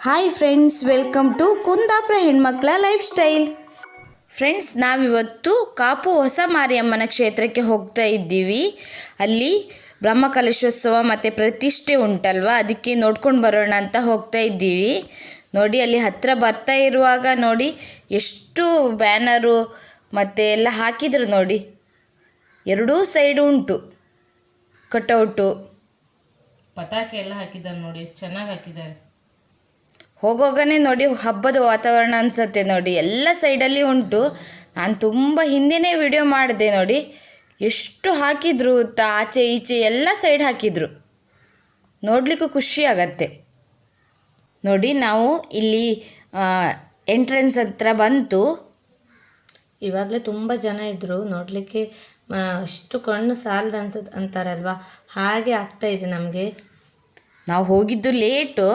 Hi friends welcome to Kundapura ಹೆಣ್ಮಕ್ಳ life style friends ನಾವಿವತ್ತು ಕಾಪು ಹೊಸ ಮಾರಿಯಮ್ಮನ ಕ್ಷೇತ್ರಕ್ಕೆ ಹೋಗ್ತಾ ಇದ್ದೀವಿ. ಅಲ್ಲಿ ಬ್ರಹ್ಮಕಲಶೋತ್ಸವ ಮತ್ತು ಪ್ರತಿಷ್ಠೆ ಉಂಟಲ್ವ? ಅದಕ್ಕೆ ನೋಡ್ಕೊಂಡು ಬರೋಣ ಅಂತ ಹೋಗ್ತಾ ಇದ್ದೀವಿ. ನೋಡಿ ಅಲ್ಲಿ ಹತ್ತಿರ ಬರ್ತಾ ಇರುವಾಗ ನೋಡಿ ಎಷ್ಟು ಬ್ಯಾನರು ಮತ್ತು ಎಲ್ಲ ಹಾಕಿದ್ರು ನೋಡಿ. ಎರಡೂ ಸೈಡು ಉಂಟು. ಕಟೌಟು. ಪತಾಕೆ ಎಲ್ಲ ಹಾಕಿದ್ದಾರೆ ನೋಡಿ ಎಷ್ಟು ಚೆನ್ನಾಗಿ ಹಾಕಿದ್ದಾರೆ. ಹೋಗೋಗನೇ ನೋಡಿ ಹಬ್ಬದ ವಾತಾವರಣ ಅನಿಸುತ್ತೆ ನೋಡಿ. ಎಲ್ಲ ಸೈಡಲ್ಲಿ ಉಂಟು. ನಾನು ತುಂಬ ಹಿಂದೆನೇ ವಿಡಿಯೋ ಮಾಡಿದೆ ನೋಡಿ. ಎಷ್ಟು ಹಾಕಿದ್ರು ಅಂತ ಆಚೆ ಈಚೆ ಎಲ್ಲ ಸೈಡ್ ಹಾಕಿದ್ರು. ನೋಡಲಿಕ್ಕೂ ಖುಷಿ ಆಗತ್ತೆ. ನೋಡಿ, ನಾವು ಇಲ್ಲಿ ಎಂಟ್ರೆನ್ಸ್ ಹತ್ರ ಬಂತು. ಇವಾಗಲೇ ತುಂಬ ಜನ ಇದ್ದರು ನೋಡಲಿಕ್ಕೆ ಅಷ್ಟು ಕಣ್ಣು ಸಾಲದು ಅಂತ ಅಂತಾರಲ್ವ? ಹಾಗೆ ಆಗ್ತಾ ಇದೆ ನಮಗೆ. ನಾವು ಹೋಗಿದ್ದು ಲೇಟು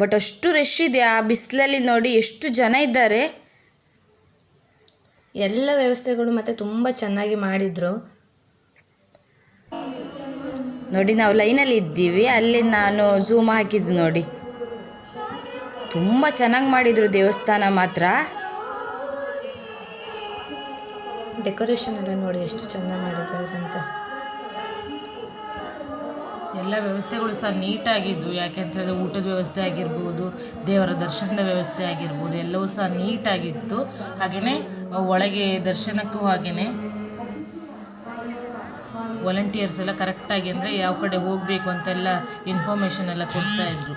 ಬಟ್ ಅಷ್ಟು ರಶ್ ಇದೆ. ಆ ಬಿಸಿಲಲ್ಲಿ ನೋಡಿ ಎಷ್ಟು ಜನ ಇದ್ದಾರೆ. ಎಲ್ಲ ವ್ಯವಸ್ಥೆಗಳು ಮತ್ತು ತುಂಬ ಚೆನ್ನಾಗಿ ಮಾಡಿದರು. ನೋಡಿ ನಾವು ಲೈನಲ್ಲಿ ಇದ್ದೀವಿ. ಅಲ್ಲಿ ನಾನು ಝೂಮ್ ಹಾಕಿದ್ದು ನೋಡಿ. ತುಂಬ ಚೆನ್ನಾಗಿ ಮಾಡಿದರು ದೇವಸ್ಥಾನ ಮಾತ್ರ. ಡೆಕೋರೇಷನ್ ಎಲ್ಲ ನೋಡಿ ಎಷ್ಟು ಚೆಂದ ಮಾಡಿದ್ದಾರೆ ಅಂತ. ಎಲ್ಲ ವ್ಯವಸ್ಥೆಗಳು ಸಹ ನೀಟಾಗಿದ್ದು ಯಾಕೆಂತ ಹೇಳಿದ್ರೆ ಊಟದ ವ್ಯವಸ್ಥೆ ಆಗಿರ್ಬೋದು ದೇವರ ದರ್ಶನದ ವ್ಯವಸ್ಥೆ ಆಗಿರ್ಬೋದು ಎಲ್ಲವೂ ಸಹ ನೀಟಾಗಿತ್ತು. ಹಾಗೆಯೇ ಒಳಗೆ ದರ್ಶನಕ್ಕೂ ಹಾಗೆಯೇ ವಾಲಂಟಿಯರ್ಸ್ ಎಲ್ಲ ಕರೆಕ್ಟಾಗಿ ಅಂದರೆ ಯಾವ ಕಡೆ ಹೋಗಬೇಕು ಅಂತೆಲ್ಲ ಇನ್ಫಾರ್ಮೇಷನ್ ಎಲ್ಲ ಕೊಡ್ತಾ ಇದ್ರು.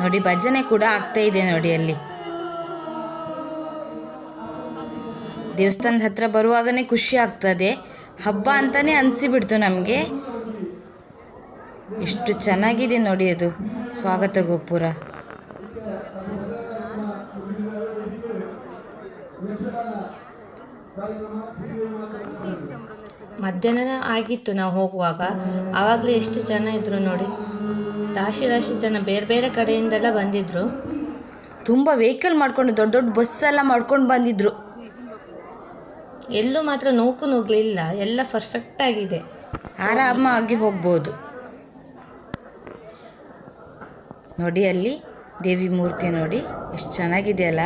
ನೋಡಿ, ಭಜನೆ ಕೂಡ ಆಗ್ತಾ ಇದೆ ನೋಡಿ ಅಲ್ಲಿ. ದೇವಸ್ಥಾನದ ಹತ್ರ ಬರುವಾಗನೇ ಖುಷಿ ಆಗ್ತದೆ. ಹಬ್ಬ ಅಂತಾನೆ ಅನಿಸಿಬಿಡ್ತು ನಮಗೆ. ಎಷ್ಟು ಚೆನ್ನಾಗಿದೆ ನೋಡಿ ಅದು. ಸ್ವಾಗತ ಗೋಪುರ. ಮಧ್ಯಾಹ್ನ ಆಗಿತ್ತು ನಾವು ಹೋಗುವಾಗ. ಆವಾಗಲೇ ಎಷ್ಟು ಜನ ಇದ್ದರು ನೋಡಿ. ರಾಶಿ ರಾಶಿ ಜನ ಬೇರೆ ಬೇರೆ ಕಡೆಯಿಂದೆಲ್ಲ ಬಂದಿದ್ದರು ತುಂಬ ವೆಹಿಕಲ್ ಮಾಡ್ಕೊಂಡು, ದೊಡ್ಡ ದೊಡ್ಡ ಬಸ್ಸೆಲ್ಲ ಮಾಡ್ಕೊಂಡು ಬಂದಿದ್ದರು ಎಲ್ಲೂ ಮಾತ್ರ ನೂಕು ನುಗ್ಲಿಲ್ಲ. ಎಲ್ಲ ಪರ್ಫೆಕ್ಟ್ ಆಗಿದೆ. ಆರಾಮಾಗಿ ಹೋಗ್ಬೋದು. ನೋಡಿ ಅಲ್ಲಿ, ದೇವಿ ಮೂರ್ತಿ ನೋಡಿ. ಎಷ್ಟು ಚೆನ್ನಾಗಿದೆ ಅಲ್ಲ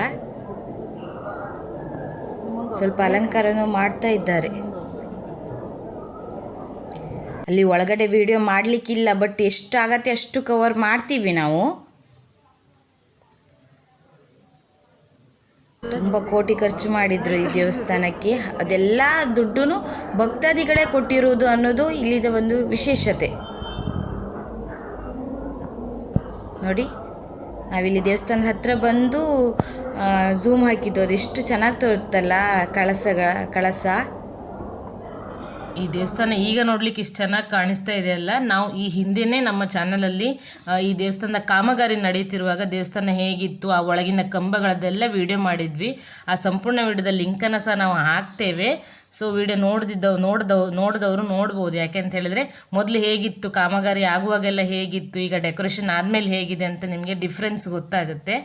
ಸ್ವಲ್ಪ ಅಲಂಕಾರನೂ ಮಾಡ್ತಾ ಇದ್ದಾರೆ. ಅಲ್ಲಿ ಒಳಗಡೆ ವಿಡಿಯೋ ಮಾಡಲಿಕ್ಕಿಲ್ಲ ಬಟ್ ಎಷ್ಟು ಆಗತ್ತೆ ಅಷ್ಟು ಕವರ್ ಮಾಡ್ತೀವಿ ನಾವು. ತುಂಬ ಕೋಟಿ ಖರ್ಚು ಮಾಡಿದ್ರು ಈ ದೇವಸ್ಥಾನಕ್ಕೆ. ಅದೆಲ್ಲ ದುಡ್ಡು ಭಕ್ತಾದಿಗಳೇ ಕೊಟ್ಟಿರುವುದು ಅನ್ನೋದು ಇಲ್ಲಿದ ಒಂದು ವಿಶೇಷತೆ. ನೋಡಿ, ನಾವಿಲ್ಲಿ ದೇವಸ್ಥಾನದ ಹತ್ರ ಬಂದು ಝೂಮ್ ಹಾಕಿದ್ದು ಅದೆಷ್ಟು ಚೆನ್ನಾಗಿ ತೋರುತ್ತಲ್ಲ ಕಳಸಗಳ, ಕಳಸ. ಈ ದೇವಸ್ಥಾನ ಈಗ ನೋಡ್ಲಿಕ್ಕೆ ಇಷ್ಟು ಚೆನ್ನಾಗಿ ಕಾಣಿಸ್ತಾ ಇದೆ ಅಲ್ಲ. ನಾವು ಈ ಹಿಂದೆನೇ ನಮ್ಮ ಚಾನಲಲ್ಲಿ ಈ ದೇವಸ್ಥಾನದ ಕಾಮಗಾರಿ ನಡೀತಿರುವಾಗ ದೇವಸ್ಥಾನ ಹೇಗಿತ್ತು, ಆ ಒಳಗಿನ ಕಂಬಗಳದ್ದೆಲ್ಲ ವಿಡಿಯೋ ಮಾಡಿದ್ವಿ. ಆ ಸಂಪೂರ್ಣ ವಿಡಿಯೋದ ಲಿಂಕನ್ನು ಸಹ ನಾವು ಹಾಕ್ತೇವೆ. ಸೊ ವಿಡಿಯೋ ನೋಡ್ದಿದ್ದವು ನೋಡ್ದವ್ ನೋಡಿದವರು ನೋಡ್ಬೋದು. ಯಾಕೆ ಅಂತ ಹೇಳಿದ್ರೆ, ಮೊದಲು ಹೇಗಿತ್ತು, ಕಾಮಗಾರಿ ಆಗುವಾಗೆಲ್ಲ ಹೇಗಿತ್ತು, ಈಗ ಡೆಕೋರೇಷನ್ ಆದಮೇಲೆ ಹೇಗಿದೆ ಅಂತ ನಿಮಗೆ ಡಿಫ್ರೆನ್ಸ್ ಗೊತ್ತಾಗುತ್ತೆ.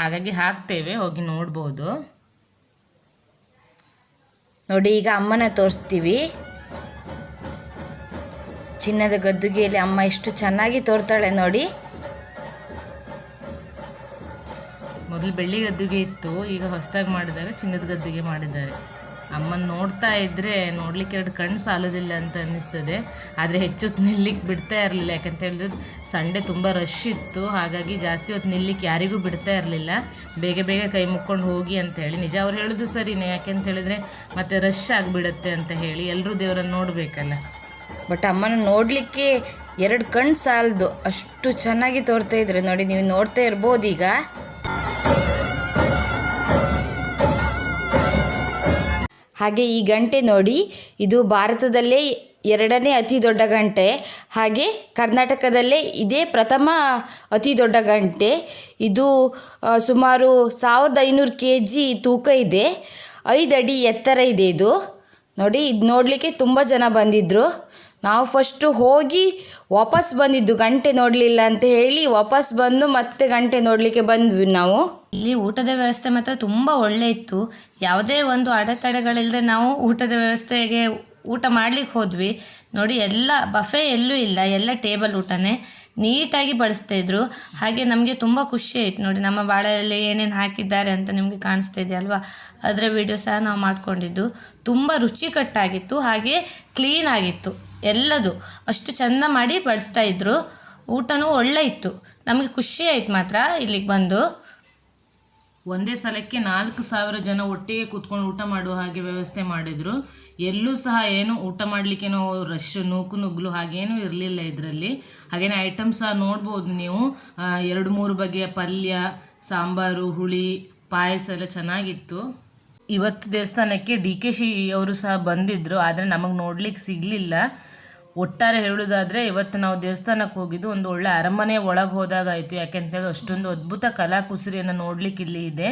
ಹಾಗಾಗಿ ಹಾಕ್ತೇವೆ, ಹೋಗಿ ನೋಡ್ಬೋದು. ನೋಡಿ, ಈಗ ಅಮ್ಮನ ತೋರಿಸ್ತೀವಿ. ಚಿನ್ನದ ಗದ್ದುಗೆಯಲ್ಲಿ ಅಮ್ಮ ಎಷ್ಟು ಚೆನ್ನಾಗಿ ತೋರ್ತಾಳೆ ನೋಡಿ. ಮೊದಲು ಬೆಳ್ಳಿ ಗದ್ದುಗೆ ಇತ್ತು, ಈಗ ಹೊಸದಾಗಿ ಮಾಡಿದಾಗ ಚಿನ್ನದ ಗದ್ದುಗೆ ಮಾಡಿದ್ದಾರೆ. ಅಮ್ಮನ ನೋಡ್ತಾ ಇದ್ದರೆ ನೋಡ್ಲಿಕ್ಕೆ ಎರಡು ಕಣ್ಣು ಸಾಲೋದಿಲ್ಲ ಅಂತ ಅನ್ನಿಸ್ತದೆ. ಆದರೆ ಹೆಚ್ಚು ಹೊತ್ತು ನಿಲ್ಲಿಕ್ಕೆ ಬಿಡ್ತಾ ಇರಲಿಲ್ಲ. ಯಾಕಂತ ಹೇಳಿದ್ರೆ ಸಂಡೆ ತುಂಬ ರಶ್ ಇತ್ತು. ಹಾಗಾಗಿ ಜಾಸ್ತಿ ಹೊತ್ತು ನಿಲ್ಲಿಕ್ಕೆ ಯಾರಿಗೂ ಬಿಡ್ತಾ ಇರಲಿಲ್ಲ. ಬೇಗ ಬೇಗ ಕೈ ಮುಕ್ಕೊಂಡು ಹೋಗಿ ಅಂತ ಹೇಳಿ. ನಿಜ ಅವ್ರು ಹೇಳೋದು ಸರಿನೇ. ಯಾಕೆಂತ ಹೇಳಿದ್ರೆ ಮತ್ತೆ ರಶ್ ಆಗಿಬಿಡುತ್ತೆ ಅಂತ ಹೇಳಿ. ಎಲ್ಲರೂ ದೇವರನ್ನು ನೋಡಬೇಕಲ್ಲ. ಬಟ್ ಅಮ್ಮನ ನೋಡಲಿಕ್ಕೆ ಎರಡು ಕಣ್ಣು ಸಾಲದು. ಅಷ್ಟು ಚೆನ್ನಾಗಿ ತೋರ್ತಾ ಇದ್ರು. ನೋಡಿ, ನೀವು ನೋಡ್ತಾ ಇರ್ಬೋದು ಈಗ. ಹಾಗೆ ಈ ಗಂಟೆ ನೋಡಿ, ಇದು ಭಾರತದಲ್ಲೇ ಎರಡನೇ ಅತಿ ದೊಡ್ಡ ಗಂಟೆ. ಹಾಗೆ ಕರ್ನಾಟಕದಲ್ಲೇ ಇದೇ ಪ್ರಥಮ ಅತಿ ದೊಡ್ಡ ಗಂಟೆ. ಇದು ಸುಮಾರು ಸಾವಿರದ ಐನೂರು ಕೆ ಜಿ ತೂಕ ಇದೆ. ಐದು ಅಡಿ ಎತ್ತರ ಇದೆ ಇದು. ನೋಡಿ, ಇದು ನೋಡಲಿಕ್ಕೆ ತುಂಬ ಜನ ಬಂದಿದ್ದರು ನಾವು ಫಸ್ಟು ಹೋಗಿ ವಾಪಸ್ ಬಂದಿದ್ದು ಗಂಟೆ ನೋಡಲಿಲ್ಲ ಅಂತ ಹೇಳಿ ವಾಪಸ್ ಬಂದು ಮತ್ತೆ ಗಂಟೆ ನೋಡಲಿಕ್ಕೆ ಬಂದ್ವಿ ನಾವು. ಇಲ್ಲಿ ಊಟದ ವ್ಯವಸ್ಥೆ ಮಾತ್ರ ತುಂಬ ಒಳ್ಳೆ ಇತ್ತು. ಯಾವುದೇ ಒಂದು ಅಡೆತಡೆಗಳಿಲ್ಲದೆ ನಾವು ಊಟದ ವ್ಯವಸ್ಥೆಗೆ ಊಟ ಮಾಡಲಿಕ್ಕೆ ಹೋದ್ವಿ. ನೋಡಿ, ಎಲ್ಲ ಬಫೆ ಎಲ್ಲೂ ಇಲ್ಲ, ಎಲ್ಲ ಟೇಬಲ್ ಊಟನೇ ನೀಟಾಗಿ ಬಡಿಸ್ತಾ ಇದ್ರು. ಹಾಗೆ ನಮಗೆ ತುಂಬ ಖುಷಿ ಆಯಿತು. ನೋಡಿ, ನಮ್ಮ ಬಾಳೆಯಲ್ಲಿ ಏನೇನು ಹಾಕಿದ್ದಾರೆ ಅಂತ ನಿಮಗೆ ಕಾಣಿಸ್ತಾ ಇದೆಯಲ್ವಾ ಅದರ ವಿಡಿಯೋ ಸಹ ನಾವು ಮಾಡಿಕೊಂಡಿದ್ದು. ತುಂಬ ರುಚಿಕಟ್ಟಾಗಿತ್ತು, ಹಾಗೆ ಕ್ಲೀನ್ ಆಗಿತ್ತು. ಎಲ್ಲದು. ಅಷ್ಟು ಚಂದ ಮಾಡಿ ಬಡಿಸ್ತಾ ಇದ್ರು. ಊಟನೂ ಒಳ್ಳೆ ಇತ್ತು. ನಮಗೆ ಖುಷಿ ಆಯ್ತು ಮಾತ್ರ ಇಲ್ಲಿಗೆ ಬಂದು. ಒಂದೇ ಸಲಕ್ಕೆ ನಾಲ್ಕು ಸಾವಿರ ಜನ ಒಟ್ಟಿಗೆ ಕೂತ್ಕೊಂಡು ಊಟ ಮಾಡುವ ಹಾಗೆ ವ್ಯವಸ್ಥೆ ಮಾಡಿದ್ರು. ಎಲ್ಲೂ ಸಹ ಏನು ಊಟ ಮಾಡಲಿಕ್ಕೇನೋ ರಶ್ ನೂಕು ನುಗ್ಲು ಹಾಗೇನೂ ಇರಲಿಲ್ಲ ಇದರಲ್ಲಿ. ಹಾಗೇನೆ ಐಟಮ್ ಸಹ ನೋಡ್ಬೋದು ನೀವು. ಎರಡು ಮೂರು ಬಗೆಯ ಪಲ್ಯ, ಸಾಂಬಾರು, ಹುಳಿ, ಪಾಯಸ ಎಲ್ಲ ಚೆನ್ನಾಗಿತ್ತು. ಇವತ್ತು ದೇವಸ್ಥಾನಕ್ಕೆ ಡಿ ಕೆ ಶಿ ಅವರು ಸಹ ಬಂದಿದ್ದರು ಆದರೆ ನಮಗೆ ನೋಡ್ಲಿಕ್ಕೆ ಸಿಗಲಿಲ್ಲ. ಒಟ್ಟಾರೆ ಹೇಳೋದಾದರೆ ಇವತ್ತು ನಾವು ದೇವಸ್ಥಾನಕ್ಕೆ ಹೋಗಿದ್ದು ಒಂದು ಒಳ್ಳೆ ಅರಮನೆ ಒಳಗೆ ಹೋದಾಗಾಯಿತು. ಯಾಕೆಂತೇಳಿ ಅಷ್ಟೊಂದು ಅದ್ಭುತ ಕಲಾಕುಸರಿಯನ್ನು ನೋಡಲಿಕ್ಕೆ ಇಲ್ಲಿ ಇದೆ.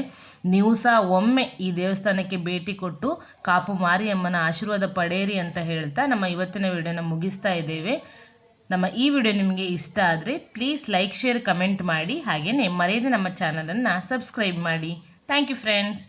ನೀವು ಸಹ ಒಮ್ಮೆ ಈ ದೇವಸ್ಥಾನಕ್ಕೆ ಭೇಟಿ ಕೊಟ್ಟು ಕಾಪು ಮಾರಿಯಮ್ಮನ ಆಶೀರ್ವಾದ ಪಡೆಯಿರಿ ಅಂತ ಹೇಳ್ತಾ ನಮ್ಮ ಇವತ್ತಿನ ವಿಡಿಯೋನ ಮುಗಿಸ್ತಾ ಇದ್ದೇವೆ. ನಮ್ಮ ಈ ವಿಡಿಯೋ ನಿಮಗೆ ಇಷ್ಟ ಆದರೆ ಪ್ಲೀಸ್ ಲೈಕ್ ಶೇರ್ ಕಮೆಂಟ್ ಮಾಡಿ. ಹಾಗೆಯೇ ಮರೆಯದೆ ನಮ್ಮ ಚಾನಲನ್ನು ಸಬ್ಸ್ಕ್ರೈಬ್ ಮಾಡಿ. Thank you friends